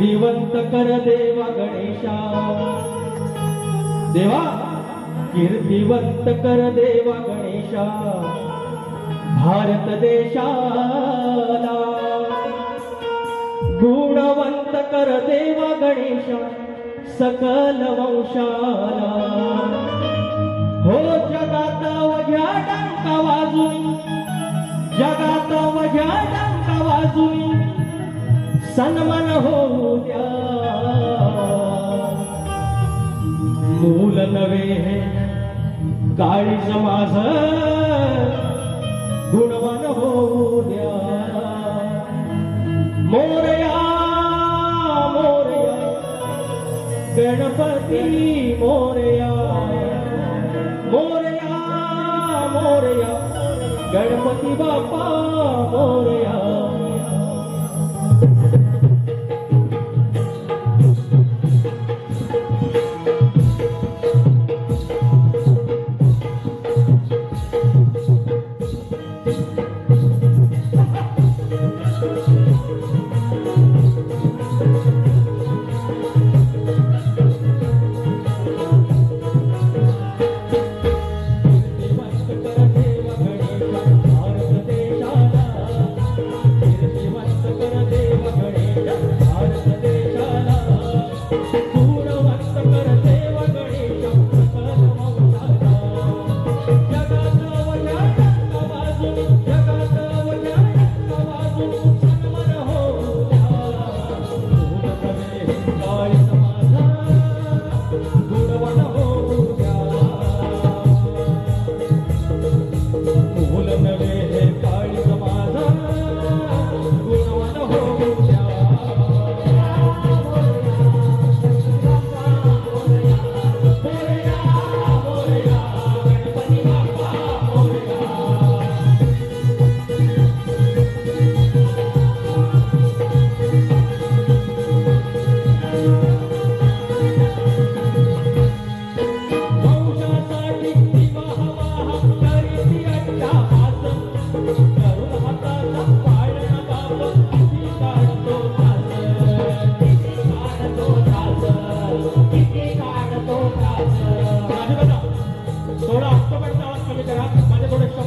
जिवंत कर देवा गणेशा. देवा कीर्तिवंत कर देवा गणेशा. भारत देशाला गुणवंत कर देवा गणेशा सकल वंशाला. हो जगात वजा डंका वाजून जगात वजा डंका वाजून सन्मान होऊ द्या मूल नवे हे काळी समाज. गुणवान होऊ द्या मोरया मोरया. गणपती मोरया. मोरया मोरया. गणपती बापा मोरया.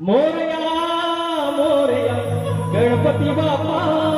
मोरया मोरया गणपती बापा